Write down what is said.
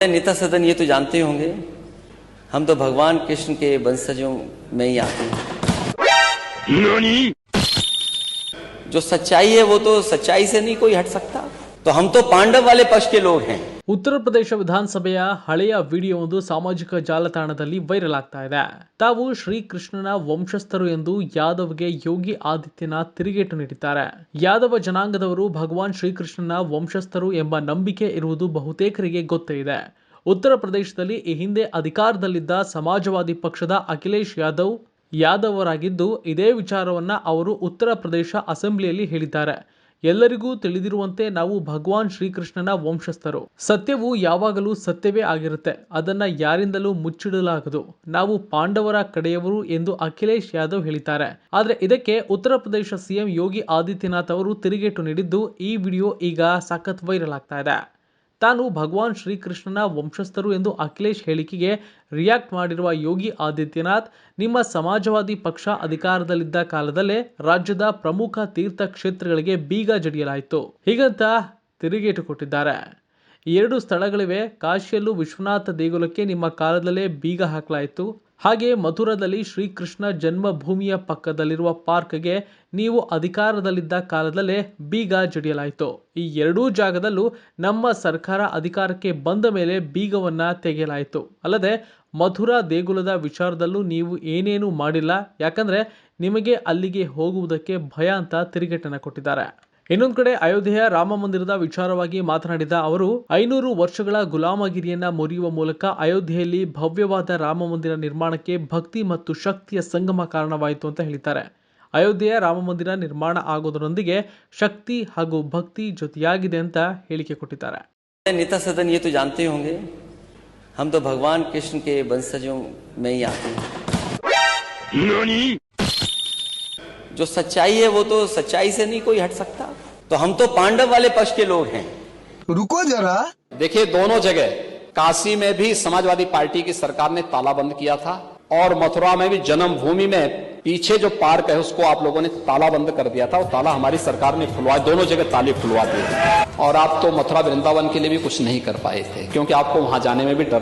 नेता सदन ये तो जानते होंगे। हम तो भगवान कृष्ण के वंशजों में ही आते हैं। जो सच्चाई है वो तो सच्चाई से नहीं कोई हट सकता। तो हम तो पांडव वाले पक्ष के लोग हैं। ಉತ್ತರ ಪ್ರದೇಶ ವಿಧಾನಸಭೆಯ ಹಳೆಯ ವಿಡಿಯೋ ಒಂದು ಸಾಮಾಜಿಕ ಜಾಲತಾಣದಲ್ಲಿ ವೈರಲ್ ಆಗ್ತಾ ಇದೆ. ತಾವು ಶ್ರೀಕೃಷ್ಣನ ವಂಶಸ್ಥರು ಎಂದು ಯಾದವ್ಗೆ ಯೋಗಿ ಆದಿತ್ಯನಾಥ್ ತಿರುಗೇಟು ನೀಡಿದ್ದಾರೆ. ಯಾದವ ಜನಾಂಗದವರು ಭಗವಾನ್ ಶ್ರೀಕೃಷ್ಣನ ವಂಶಸ್ಥರು ಎಂಬ ನಂಬಿಕೆ ಇರುವುದು ಬಹುತೇಕರಿಗೆ ಗೊತ್ತೇ ಇದೆ. ಉತ್ತರ ಪ್ರದೇಶದಲ್ಲಿ ಈ ಹಿಂದೆ ಅಧಿಕಾರದಲ್ಲಿದ್ದ ಸಮಾಜವಾದಿ ಪಕ್ಷದ ಅಖಿಲೇಶ್ ಯಾದವ್ ಯಾದವರಾಗಿದ್ದು ಇದೇ ವಿಚಾರವನ್ನ ಅವರು ಉತ್ತರ ಪ್ರದೇಶ ಅಸೆಂಬ್ಲಿಯಲ್ಲಿ ಹೇಳಿದ್ದಾರೆ. ಎಲ್ಲರಿಗೂ ತಿಳಿದಿರುವಂತೆ ನಾವು ಭಗವಾನ್ ಶ್ರೀಕೃಷ್ಣನ ವಂಶಸ್ಥರು. ಸತ್ಯವು ಯಾವಾಗಲೂ ಸತ್ಯವೇ ಆಗಿರುತ್ತೆ. ಅದನ್ನ ಯಾರಿಂದಲೂ ಮುಚ್ಚಿಡಲಾಗದು. ನಾವು ಪಾಂಡವರ ಕಡೆಯವರು ಎಂದು ಅಖಿಲೇಶ್ ಯಾದವ್ ಹೇಳಿದ್ದಾರೆ. ಆದ್ರೆ ಇದಕ್ಕೆ ಉತ್ತರ ಪ್ರದೇಶ ಸಿಎಂ ಯೋಗಿ ಆದಿತ್ಯನಾಥ್ ಅವರು ತಿರುಗೇಟು ನೀಡಿದ್ದು ಈ ವಿಡಿಯೋ ಈಗ ಸಖತ್ ವೈರಲ್ ಆಗ್ತಾ ಇದೆ. ತಾನು ಭಗವಾನ್ ಶ್ರೀಕೃಷ್ಣನ ವಂಶಸ್ಥರು ಎಂದು ಅಖಿಲೇಶ್ ಹೇಳಿಕೆಗೆ ರಿಯಾಕ್ಟ್ ಮಾಡಿರುವ ಯೋಗಿ ಆದಿತ್ಯನಾಥ್, ನಿಮ್ಮ ಸಮಾಜವಾದಿ ಪಕ್ಷ ಅಧಿಕಾರದಲ್ಲಿದ್ದ ಕಾಲದಲ್ಲೇ ರಾಜ್ಯದ ಪ್ರಮುಖ ತೀರ್ಥ ಕ್ಷೇತ್ರಗಳಿಗೆ ಬೀಗ ಜಡಿಯಲಾಯಿತು. ಹೀಗಂತ ತಿರುಗೇಟು ಕೊಟ್ಟಿದ್ದಾರೆ. ಎರಡು ಸ್ಥಳಗಳಿವೆ. ಕಾಶಿಯಲ್ಲೂ ವಿಶ್ವನಾಥ ದೇಗುಲಕ್ಕೆ ನಿಮ್ಮ ಕಾಲದಲ್ಲೇ ಬೀಗ ಹಾಕಲಾಯಿತು. ಹಾಗೆ ಮಥುರಾದಲ್ಲಿ ಶ್ರೀಕೃಷ್ಣ ಜನ್ಮಭೂಮಿಯ ಪಕ್ಕದಲ್ಲಿರುವ ಪಾರ್ಕ್ಗೆ ನೀವು ಅಧಿಕಾರದಲ್ಲಿದ್ದ ಕಾಲದಲ್ಲೇ ಬೀಗ ಜಡಿಯಲಾಯಿತು. ಈ ಎರಡೂ ಜಾಗದಲ್ಲೂ ನಮ್ಮ ಸರ್ಕಾರ ಅಧಿಕಾರಕ್ಕೆ ಬಂದ ಮೇಲೆ ಬೀಗವನ್ನ ತೆಗೆಯಲಾಯಿತು. ಅಲ್ಲದೆ ಮಥುರಾ ದೇಗುಲದ ವಿಚಾರದಲ್ಲೂ ನೀವು ಏನೇನೂ ಮಾಡಿಲ್ಲ, ಯಾಕಂದ್ರೆ ನಿಮಗೆ ಅಲ್ಲಿಗೆ ಹೋಗುವುದಕ್ಕೆ ಭಯ ಅಂತ ತಿರುಗೇಟನ್ನು ಕೊಟ್ಟಿದ್ದಾರೆ. ಇನ್ನೊಂದು ಕಡೆ ಅಯೋಧ್ಯೆಯ ರಾಮ ಮಂದಿರದ ವಿಚಾರವಾಗಿ ಮಾತನಾಡಿದ ಅವರು ಐನೂರು ವರ್ಷಗಳ ಗುಲಾಮಗಿರಿಯನ್ನ ಮುರಿಯುವ ಮೂಲಕ ಅಯೋಧ್ಯೆಯಲ್ಲಿ ಭವ್ಯವಾದ ರಾಮ ಮಂದಿರ ನಿರ್ಮಾಣಕ್ಕೆ ಭಕ್ತಿ ಮತ್ತು ಶಕ್ತಿಯ ಸಂಗಮ ಕಾರಣವಾಯಿತು ಅಂತ ಹೇಳಿದ್ದಾರೆ ಅಯೋಧ್ಯೆಯ ರಾಮ ಮಂದಿರ ನಿರ್ಮಾಣ ಆಗೋದರೊಂದಿಗೆ ಶಕ್ತಿ ಹಾಗೂ ಭಕ್ತಿ ಜೊತೆಯಾಗಿದೆ ಅಂತ ಹೇಳಿಕೆ ಕೊಟ್ಟಿದ್ದಾರೆ नेता सदन ये तो जानते ही होंगे हम तो भगवान कृष्ण के वंशजों में ही आते हैं जो सच्चाई है वो तो सच्चाई से नहीं कोई हट सकता। तो हम तो पांडव वाले पक्ष के लोग हैं। रुको जरा। देखिए दोनों जगह काशी में भी समाजवादी पार्टी की सरकार ने तालाबंद किया था और मथुरा में भी जन्मभूमि में पीछे जो पार्क है उसको आप लोगों ने तालाबंद कर दिया था। और ताला हमारी सरकार ने खुलवाया दोनों जगह ताले खुलवा दिए और आप तो मथुरा वृंदावन के लिए भी कुछ नहीं कर पाए थे क्योंकि आपको वहाँ जाने में भी डर